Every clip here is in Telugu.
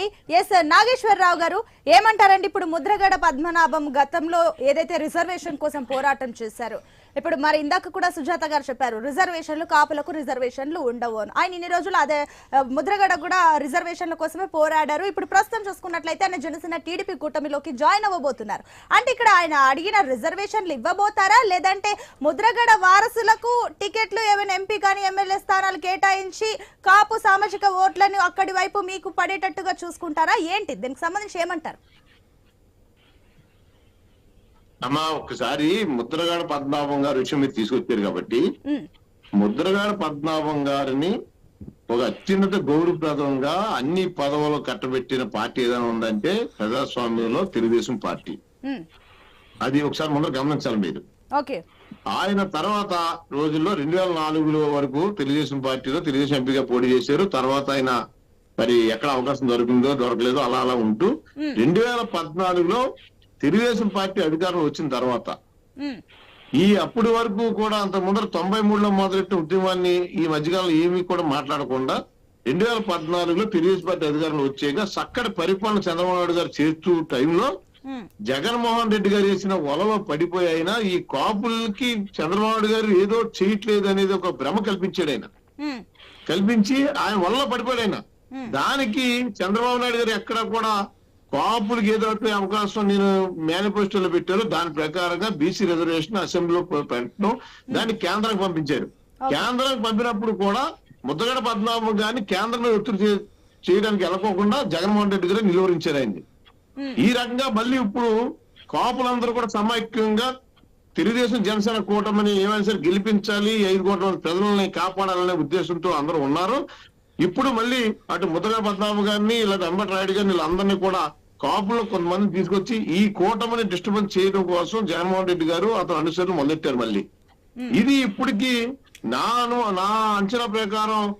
అండి ఎస్ నాగేశ్వరరావు గారు ఏమంటారండి? ఇప్పుడు ముద్రగడ పద్మనాభం గతంలో ఏదైతే రిజర్వేషన్ కోసం పోరాటం చేశారు ఇప్పుడు మరి ఇందాక కూడా సుజాత గారు చెప్పారు రిజర్వేషన్లు కాపులకు రిజర్వేషన్లు ఉండవు అని. ఆయన ఇన్ని రోజులు అదే ముద్రగడ కూడా రిజర్వేషన్ల కోసమే పోరాడారు. ఇప్పుడు ప్రస్తుతం చూసుకున్నట్లయితే ఆయన జనసేన టీడీపీ కూటమిలోకి జాయిన్ అవ్వబోతున్నారు. అంటే ఇక్కడ ఆయన అడిగిన రిజర్వేషన్లు ఇవ్వబోతారా? లేదంటే ముద్రగడ వారసులకు టికెట్లు ఏమైనా ఎంపీ కానీ ఎమ్మెల్యే స్థానాలు కేటాయించి కాపు సామాజిక ఓట్లను అక్కడి వైపు మీకు పడేటట్టుగా చూసుకుంటారా? ఏంటి? దీనికి సంబంధించి ఏమంటారు? అమ్మా ఒకసారి ముద్రగాడ పద్మనాభం గారి విషయం మీరు తీసుకొచ్చారు కాబట్టి ముద్రగాడ పద్మనాభం గారిని ఒక అత్యున్నత గౌరవప్రదంగా అన్ని పదవులు కట్టబెట్టిన పార్టీ ఏదైనా ఉందంటే ప్రజాస్వామ్యంలో తెలుగుదేశం పార్టీ. అది ఒకసారి ముందర గమనించాలి మీరు. ఓకే. ఆయన తర్వాత రోజుల్లో రెండు వేల నాలుగులో వరకు తెలుగుదేశం పార్టీలో తెలుగుదేశం ఎంపీగా పోటీ చేశారు. తర్వాత ఆయన మరి ఎక్కడ అవకాశం దొరికిందో దొరకలేదో అలా అలా ఉంటూ రెండు వేల పద్నాలుగులో తెలుగుదేశం పార్టీ అధికారం వచ్చిన తర్వాత ఈ అప్పటి వరకు కూడా అంత ముందర తొంభై మూడులో మొదలెట్టిన ఉద్యమాన్ని ఈ మధ్యకాలంలో ఏమీ కూడా మాట్లాడకుండా రెండు వేల పద్నాలుగులో తెలుగుదేశం పార్టీ అధికారంలో వచ్చాక చక్కటి పరిపాలన చంద్రబాబు నాయుడు గారు చేస్తూ టైంలో జగన్మోహన్ రెడ్డి గారు చేసిన వలలో పడిపోయి అయినా ఈ కాపులకి చంద్రబాబు నాయుడు గారు ఏదో చేయట్లేదు అనేది ఒక భ్రమ కల్పించాడు ఆయన. కల్పించి ఆయన వల్ల పడిపోయాడు ఆయన. దానికి చంద్రబాబు నాయుడు గారు ఎక్కడ కూడా కాపులకు ఏదో ఒక అవకాశం నేను మేనిఫెస్టోలో పెట్టారు దాని ప్రకారంగా బీసీ రిజర్వేషన్ అసెంబ్లీలో పెట్టడం. దాన్ని కేంద్రానికి పంపించారు. కేంద్రానికి పంపినప్పుడు కూడా ముద్దగడ పద్మనాభం గారిని కేంద్రం మీద ఒత్తిడి చేయడానికి వెళ్ళకోకుండా జగన్మోహన్ రెడ్డి గారు నిలువరించారు ఆయన్ని. ఈ రకంగా మళ్ళీ ఇప్పుడు కాపులందరూ కూడా సమైక్యంగా తెలుగుదేశం జనసేన కూటమిని ఏమైనా సరే గెలిపించాలి ఐదు కోట్ల మంది ప్రజలని కాపాడాలనే ఉద్దేశంతో అందరూ ఉన్నారు. ఇప్పుడు మళ్ళీ అటు ముద్రగడ పద్మనాభ గారిని లేదా అంబటి రాయుడు గారిని వీళ్ళందరినీ కూడా కాపులు కొంతమంది తీసుకొచ్చి ఈ కూటమిని డిస్టర్బెన్స్ చేయడం కోసం జగన్మోహన్ రెడ్డి గారు అతను అనుసరణ మొదలెట్టారు మళ్ళీ. ఇది ఇప్పటికి నాను నా అంచనా ప్రకారం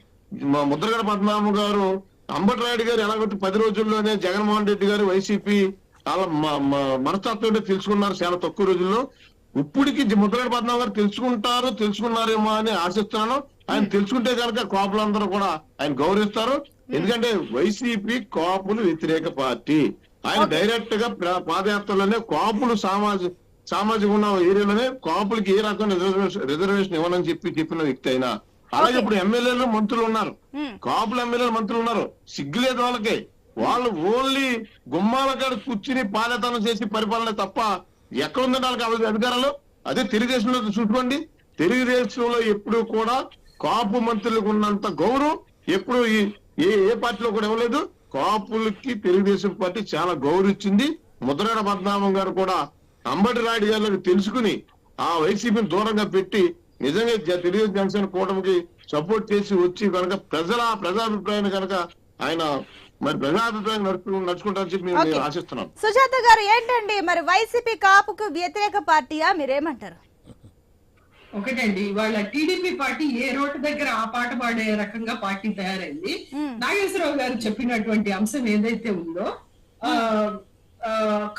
ముద్రగడ పద్మనాభ గారు అంబటి రాయుడు గారు ఎలాగొట్టి పది రోజుల్లోనే జగన్మోహన్ రెడ్డి గారు వైసీపీ మ- మనస్తత్వం తెలుసుకున్నారు చాలా తక్కువ రోజుల్లో. ఇప్పటికి ముద్రగడ పద్మనాభ గారు తెలుసుకుంటారు తెలుసుకున్నారేమో అని ఆశిస్తున్నాను. ఆయన తెలుసుకుంటే కనుక కాపులందరూ కూడా ఆయన గౌరవిస్తారు. ఎందుకంటే వైసీపీ కాపులు వ్యతిరేక పార్టీ. ఆయన డైరెక్ట్గా పాదయాత్రలోనే కాపులు సామాజిక సామాజిక ఉన్న ఏరియాలోనే కాపులకి ఏ రకమైన రిజర్వేషన్ రిజర్వేషన్ ఇవ్వనని చెప్పి చెప్పిన వ్యక్తి అయినా. అలాగే ఇప్పుడు ఎమ్మెల్యేలు మంత్రులు ఉన్నారు. కాపులు ఎమ్మెల్యేలు మంత్రులు ఉన్నారు. సిగ్గులేదు వాళ్ళకి. వాళ్ళు ఓన్లీ గుమ్మాల కాడ కూర్చుని పాలతనం చేసి పరిపాలన తప్ప ఎక్కడ ఉందంటే వాళ్ళకి అధికారాలు? అదే తెలుగుదేశంలో చూసుకోండి. తెలుగుదేశంలో ఎప్పుడు కూడా కాపు మంత్రులకు ఉన్నంత గౌరవం ఎప్పుడు ఈ ఏ ఏ పార్టీలో కూడా ఇవ్వలేదు. కాపులకి తెలుగుదేశం పార్టీ చాలా గౌరవించింది. ముద్రగడ పద్మనాభం గారు కూడా అంబటి రాయుడు గారికి తెలుసుకుని ఆ వైసీపీని దూరంగా పెట్టి నిజంగా తెలుగుదేశం జనసేన కూటమికి సపోర్ట్ చేసి వచ్చి కనుక ప్రజల ప్రజాభిప్రాయాన్ని కనుక ఆయన మరి ప్రజాభిప్రాయం నడుచు నడుచుకుంటారని చెప్పి. నేను ఆశిస్తున్నాను. సుజాత గారు ఏంటండి మరి వైసీపీ కాపుకు వ్యతిరేక పార్టీయా? మీరేమంటారు? ఒకటండి వాళ్ళ టీడీపీ పార్టీ ఏ రోడ్డు దగ్గర ఆ పాట పాడే రకంగా పార్టీ తయారైంది. నాగేశ్వరరావు గారు చెప్పినటువంటి అంశం ఏదైతే ఉందో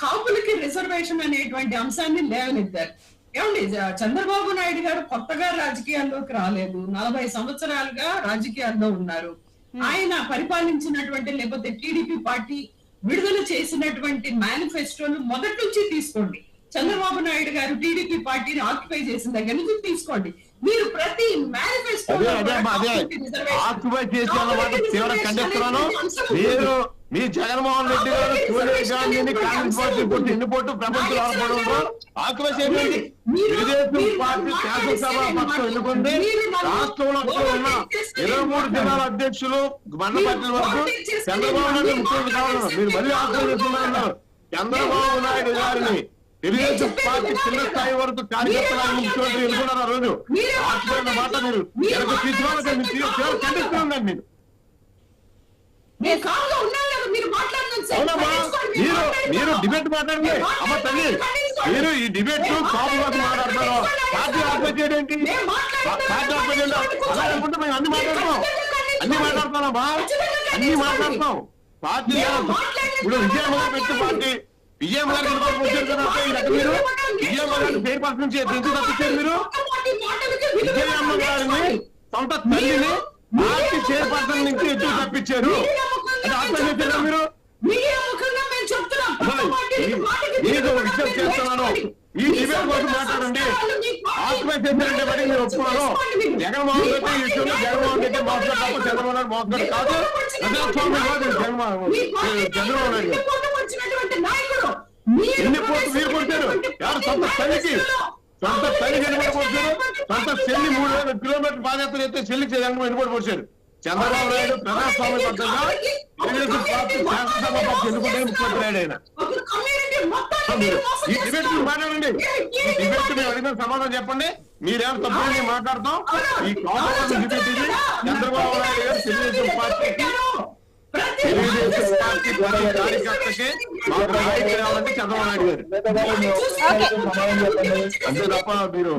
కాపులకి రిజర్వేషన్ అనేటువంటి అంశాన్ని లేవనెత్తారు. ఏమండి చంద్రబాబు నాయుడు గారు కొత్తగా రాజకీయాల్లోకి రాలేదు. నలభై సంవత్సరాలుగా రాజకీయాల్లో ఉన్నారు. ఆయన పరిపాలించినటువంటి లేకపోతే టీడీపీ పార్టీ విడుదల చేసినటువంటి మేనిఫెస్టోను మొదటి నుంచి తీసుకోండి. చంద్రబాబు నాయుడు గారు టీడీపీ పార్టీని ఆక్యుపై చేసిన దగ్గర నుంచి తీసుకోండి. మీరు ప్రతి మేనిఫెస్టో ఆక్యుపై మీరు మీ జగన్మోహన్ రెడ్డి గారు సోనియా గాంధీని కాంగ్రెస్ పార్టీ ప్రపంచంలో ఆడపడి ఉంటారు ఆక్యుపై చేయండి తెలుగుదేశం పార్టీ శాసనసభ పక్షం ఎన్నుకుంది? రాష్ట్రంలో ఉన్న ఇరవై మూడు జిల్లాల అధ్యక్షులు మండపట్ల వరకు చంద్రబాబు నాయుడు ముఖ్యమంత్రి కావాలి మీరు మళ్ళీ ఆక్యుపై చేస్తున్నారు. చంద్రబాబు నాయుడు గారిని తెలుగుదేశం పార్టీ స్థాయి వరకు ముఖ్యమంత్రి రోజు? మాట మీరు మీరు ఖండిస్తున్నాను డిబేట్ మాట్లాడండి. అమ్మ తల్లి. మీరు ఈ డిబేట్ మీరు కాపు కోసం మాట్లాడతారు పార్టీ చేయడానికి మేము మాట్లాడుతున్నాం. పార్టీ ఆత్మహత్య అలా అనుకుంటే మేము అన్ని మాట్లాడతాం అన్ని మాట్లాడతామమ్మా అన్ని మాట్లాడతాం పార్టీ ఇప్పుడు విజయమ్మ గారు పెట్టిన పార్టీ కదా ఈ రకం మీరు విజయమ్మ గారిని పేరు పర్సన్ నుంచి ఎందుకు తప్పించారు మీరు? విజయమ్మ గారిని సొంత తల్లిని పార్టీ చైర్పర్సన్ నుంచి ఎందుకు తప్పించారు? అంటే ఆత్మహత్య చేశారా మీరు? మీకు విజ్ఞప్తి చేస్తున్నాను. ఈ డిబేట్ కోసం మాట్లాడండి. ఆత్మహత్య చేశారంటే బట్టి మీరు ఒప్పుకున్నారు. జగన్మోహన్ రెడ్డి ఈ విషయంలో జగన్మోహన్ రెడ్డి మోసగాడు తప్ప చంద్రబాబు నాయుడు కాదు. ప్రజాస్వామ్యం కాదు జగన్మోహన్ మీరు కొట్టారు? సొంత తల్లికి? సొంత తల్లికి పొడిచారు సొంత చెల్లి మూడు వేల కిలోమీటర్ పాదయాత్ర చేస్తే చెల్లికి జగన్ ఎన్నిపడి పొడిచారు చంద్రబాబు నాయుడు ప్రజాస్వామ్య తెలుగుదేశం పార్టీ శాసనసభ పార్టీ ఎన్నుకుంటే ముఖ్యమంత్రి అయ్యాడు ఆయన ఈ డిబేట్ మీరు మాట్లాడండి. ఈ డిబేట్ మీరు అడిగిన సమాధానం చెప్పండి? మీరేం తప్పు నేను మాట్లాడతాం? ఈ కాంగ్రెస్ డిబేట్ ఇది చంద్రబాబు నాయుడు గారు తెలుగుదేశం పార్టీకి తెలుగుదేశం పార్టీ ప్రతి కార్యకర్తకి మాకు రాయితీ రావాలంటే చంద్రబాబు నాయుడు గారు అంతే తప్ప మీరు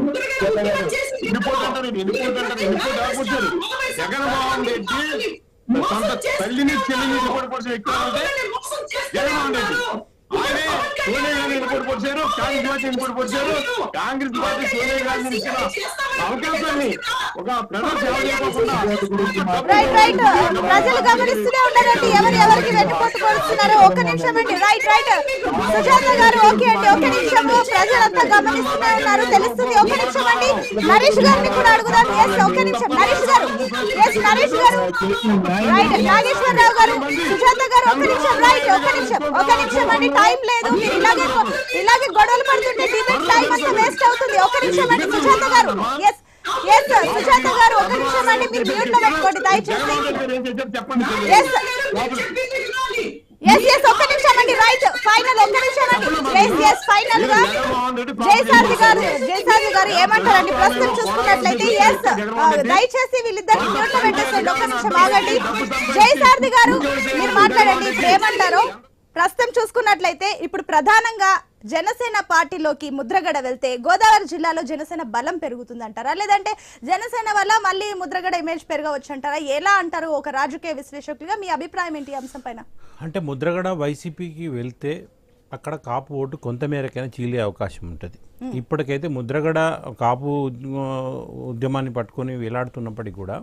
ఎన్నిపోటు ఆపుతారు జగన్మోహన్ రెడ్డి. సొంత తల్లిని చెల్లిని అంటే జగన్మోహన్ రెడ్డి. సోనియా గాంధీ పొడిచారు కాంగ్రెస్ పార్టీ పొడిచారు కాంగ్రెస్ పార్టీ సోనియా గాంధీని ఇచ్చిన అవకాశాన్ని ఒక ప్రజలు సేవ చేయకుండా రైట్ రైట్. ప్రజలు గమనిస్తూనే ఉన్నారండి. ఎవరు ఎవరికి వెన్నుపోటు పొడుస్తున్నారో ఒక్క నిమిషం అండి. Right right. సుజాత గారు ఓకే అండి. ఒక్క నిమిషం. ప్రజలంతా గమనిస్తూనే ఉన్నారు. తెలుస్తుంది. ఒక్క నిమిషం అండి. నరేష్ గారిని కూడా అడుగుదాం. ఎస్ ఒక్క నిమిషం. నరేష్ గారు. ఎస్ నరేష్ గారు. రైట్. నాగేశ్వరరావు గారు. సుజాత గారు ఒక్క నిమిషం. రైట్ ఒక్క నిమిషం. ఒక్క నిమిషం అండి. టైం లేదు. ఇలాగే ఇలాగే గొడవలు పడుతుంటే డిబేట్ టైం అంతా వేస్ట్ అవుతుంది. ఒక నిమిషం అండి సుజాత గారు. ఎస్ ఎస్ సుజాత గారు ఒక నిమిషం అండి మీరు మ్యూట్లో పెట్టుకోండి దయచేసి. చెప్పండి ఎస్ ఎస్ ఒక్క నిమిషం అండి రైట్ ఫైనల్ ఒక్క నిమిషం అండి. ఎస్ ఎస్ ఫైనల్గా. జయసారథి గారు జయసారథి గారు ఏమంటారండి? ప్రస్తుతం చూసుకున్నట్లయితే ఎస్ దయచేసి వీళ్ళిద్దరిని మ్యూట్లో పెట్టేసండి ఒక్క నిమిషం ఆగండి. జయసారథి గారు మీరు మాట్లాడండి ఇప్పుడు ఏమంటారు? ప్రస్తుతం చూసుకున్నట్లయితే ఇప్పుడు ప్రధానంగా జనసేన పార్టీలోకి ముద్రగడ వెళ్తే గోదావరి జిల్లాలో జనసేన బలం పెరుగుతుందంటారా? లేదంటే జనసేన వల్ల మళ్ళీ ముద్రగడ ఇమేజ్ పెరగవచ్చు అంటారా ఎలా అంటారు ఒక రాజకీయ విశ్లేషకులుగా? మీ అభిప్రాయం ఏంటి ఈ అంశం పైన? అంటే ముద్రగడ వైసీపీకి వెళ్తే అక్కడ కాపు ఓటు కొంతమేరకైనా చీలే అవకాశం ఉంటుంది. ఇప్పటికైతే ముద్రగడ కాపు ఉద్య- ఉద్యమాన్ని పట్టుకొని వేలాడుతున్నప్పటికీ కూడా.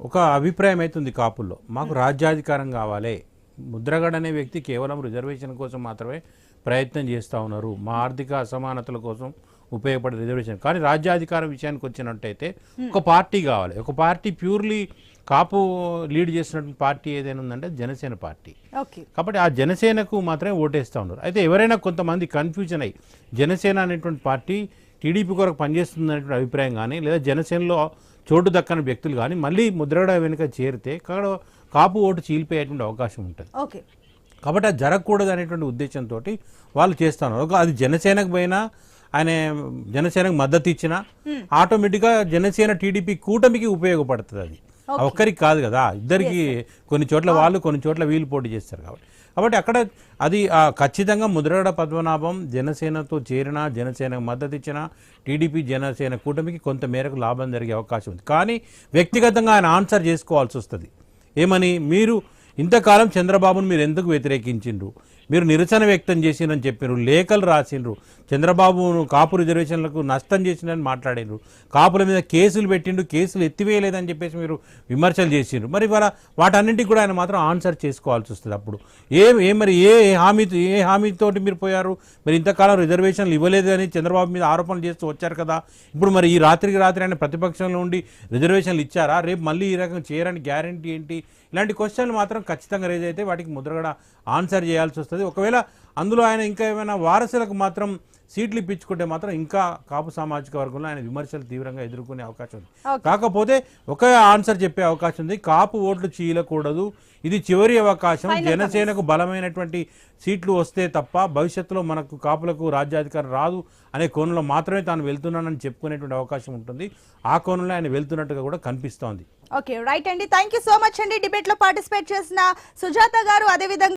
ఒక అభిప్రాయం అవుతుంది కాపుల్లో. మాకు రాజ్యాధికారం కావాలి. ముద్రగడ అనే వ్యక్తి కేవలం రిజర్వేషన్ కోసం మాత్రమే ప్రయత్నం చేస్తూ ఉన్నారు. మా ఆర్థిక అసమానతల కోసం ఉపయోగపడే రిజర్వేషన్. కానీ రాజ్యాధికారం విషయానికి వచ్చినట్టయితే ఒక పార్టీ కావాలి. ఒక పార్టీ ప్యూర్లీ కాపు లీడ్ చేసినటువంటి పార్టీ ఏదైనా ఉందంటే జనసేన పార్టీ. ఓకే. కాబట్టి ఆ జనసేనకు మాత్రమే ఓటేస్తూ ఉన్నారు. అయితే ఎవరైనా కొంతమంది కన్ఫ్యూజన్ అయ్యి జనసేన అనేటువంటి పార్టీ టీడీపీ కొరకు పనిచేస్తుంది అనేటువంటి అభిప్రాయం కానీ లేదా జనసేనలో చోటు దక్కని వ్యక్తులు కానీ మళ్ళీ ముద్రగడ వెనుక చేరితే అక్కడ కాపు ఓటు చీలిపోయేటువంటి అవకాశం ఉంటుంది. ఓకే. కాబట్టి అది జరగకూడదు అనేటువంటి ఉద్దేశంతో వాళ్ళు చేస్తున్నారు. ఒక అది జనసేనకు పోయినా ఆయన జనసేనకు మద్దతు ఇచ్చినా ఆటోమేటిక్గా జనసేన టీడీపీ కూటమికి ఉపయోగపడుతుంది అది. ఒక్కరికి కాదు కదా ఇద్దరికి కొన్ని చోట్ల వాళ్ళు కొన్ని చోట్ల వీళ్ళు పోటీ చేస్తారు కాబట్టి. కాబట్టి అక్కడ అది ఖచ్చితంగా ముద్రగడ పద్మనాభం జనసేనతో చేరినా జనసేనకు మద్దతు ఇచ్చినా టీడీపీ జనసేన కూటమికి కొంత మేరకు లాభం జరిగే అవకాశం ఉంది. కానీ వ్యక్తిగతంగా ఆయన ఆన్సర్ చేసుకోవాల్సి వస్తుంది. ఏమని? మీరు ఇంతకాలం చంద్రబాబును మీరు ఎందుకు వ్యతిరేకించిండ్రు? మీరు నిరసన వ్యక్తం చేసిండ్రని చెప్పారు లేఖలు రాసిండ్రు చంద్రబాబును కాపు రిజర్వేషన్లకు నష్టం చేసిందని మాట్లాడిండ్రు కాపుల మీద కేసులు పెట్టిండు కేసులు ఎత్తివేయలేదని చెప్పేసి మీరు విమర్శలు చేసిండ్రు మరి ఇవాళ వాటన్నింటికి కూడా ఆయన మాత్రం ఆన్సర్ చేసుకోవాల్సి వస్తుంది అప్పుడు. ఏ ఏ మరి ఏ హామీ ఏ హామీతోటి మీరు పోయారు? మరి ఇంతకాలం రిజర్వేషన్లు ఇవ్వలేదు అని చంద్రబాబు మీద ఆరోపణలు చేస్తూ వచ్చారు కదా. ఇప్పుడు మరి ఈ రాత్రికి రాత్రి ఆయన ప్రతిపక్షంలో ఉండి రిజర్వేషన్లు ఇచ్చారా? రేపు మళ్ళీ ఈ రకం చేయరని గ్యారంటీ ఏంటి? ఇలాంటి క్వశ్చన్లు మాత్రం ఖచ్చితంగా రేజ్ అయితే వాటికి ముద్రగడ ఆన్సర్ చేయాల్సి వస్తుంది. ఒకవేళ అందులో ఆయన ఇంకా ఏమైనా వారసులకు మాత్రం సీట్లు ఇప్పించుకుంటే మాత్రం ఇంకా కాపు సామాజిక వర్గంలో ఆయన విమర్శలు తీవ్రంగా ఎదుర్కొనే అవకాశం ఉంది. కాకపోతే ఒకే ఆన్సర్ చెప్పే అవకాశం ఉంది. కాపు ఓట్లు చీలకూడదు ఇది చివరి అవకాశం. జనసేనకు బలమైనటువంటి సీట్లు వస్తే తప్ప భవిష్యత్తులో మనకు కాపులకు రాజ్యాధికారం రాదు అనే కోణంలో మాత్రమే తాను వెళ్తున్నానని చెప్పుకునేటువంటి అవకాశం ఉంటుంది. ఆ కోణంలో ఆయన వెళ్తున్నట్టుగా కూడా కనిపిస్తోంది. ఓకే. రైట్ అండి. థ్యాంక్ యూ సో మచ్ అండి. డిబేట్లో పార్టిసిపేట్ చేసిన సుజాత గారు అదేవిధంగా